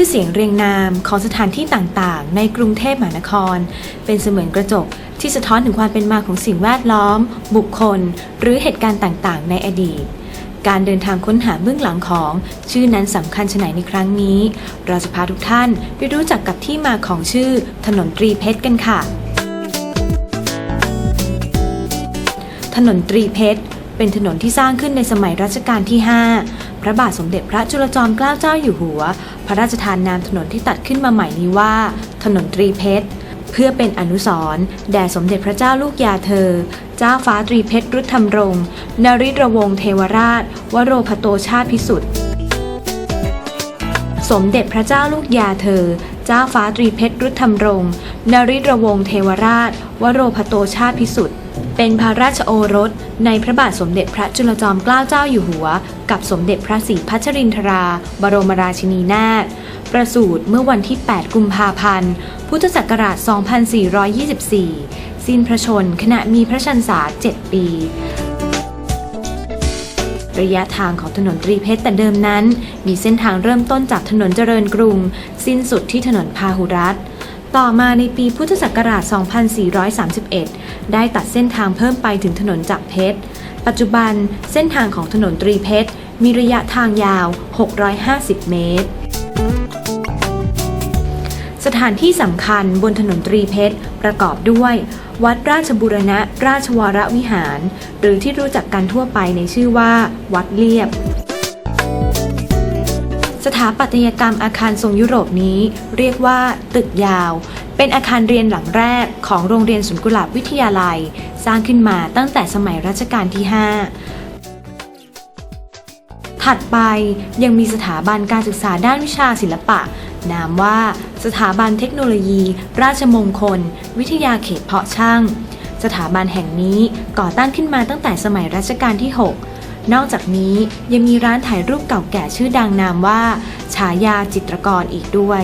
ชื่อเสียงเรียงนามของสถานที่ต่างๆ ในกรุงเทพมหานคร เป็นเสมือนกระจกที่สะท้อนถึงความเป็นมาของสิ่งแวดล้อม บุคคล หรือเหตุการณ์ต่างๆ ในอดีต การเดินทางค้นหาเบื้องหลังของชื่อนั้นสำคัญชะไหนในครั้งนี้ เราจะพาทุกท่านไปรู้จักกับที่มาของชื่อถนนตรีเพชรกันค่ะ ถนนตรีเพชรเป็นถนนที่สร้างขึ้นในสมัยรัชกาลที่ 5 พระบาทสมเด็จพระจุลจอมเกล้าเจ้าอยู่หัว พระราชทานนามถนนที่ตัดขึ้นมาใหม่นี้ว่า ถนนตรีเพชร เพื่อเป็นอนุสรณ์แด่สมเด็จพระเจ้าลูกยาเธอ เจ้าฟ้าตรีเพชรรุธธรรมรงนริตรวงเทวราช วโรพโตชาติพิสุทธิ์สมเด็จพระเจ้าลูกยาเธอ เจ้าฟ้าตรีเพชรรุธธรรมรงนริตรวงเทวราช วโรพโตชาติพิสุทธิ์ เป็นพระราชโอรสในพระบาทสมเด็จพระจุลจอมเกล้าเจ้าอยู่หัว กับสมเด็จพระศรีพัชรินทรา บรมราชินีนาถประสูติเมื่อวันที่ 8 กุมภาพันธ์ พุทธศักราช 2424 สิ้นพระชนขณะมีพระชันษา 7 ปี ระยะทางของถนนตรีเพชรแต่เดิมนั้น มีเส้นทางเริ่มต้นจากถนนเจริญกรุง สิ้นสุดที่ถนนพาหุรัตน์ ต่อมาในปีพุทธศักราช 2431 ได้ตัดเส้นทางเพิ่มไปถึงถนนจักเพชร ปัจจุบันเส้นทางของถนนตรีเพชร มีระยะทางยาว 650 เมตร สถานที่สำคัญบนถนนตรีเพชร ประกอบด้วย วัดราชบุรณะราชวรวิหาร หรือที่รู้จักกันทั่วไปในชื่อว่า วัดเลียบ ถาปัตยกรรมอาคารทรงยุโรปนี้ เรียกว่า ตึกยาว เป็นอาคารเรียนหลังแรกของโรงเรียนสวนกุหลาบวิทยาลัย สร้างขึ้นมาตั้งแต่สมัยรัชกาลที่ 5 ถัดไปยังมีสถาบันการศึกษาด้านวิชาศิลปะ นามว่าสถาบันเทคโนโลยี ราชมงคล วิทยาเขตเพาะช่าง สถาบันแห่งนี้ก่อตั้งขึ้นมาตั้งแต่สมัยรัชกาลที่ 6 นอกจากนี้ยังมีร้านถ่ายรูปเก่าแก่ชื่อดังนามว่า ฉายาจิตรกรอีกด้วย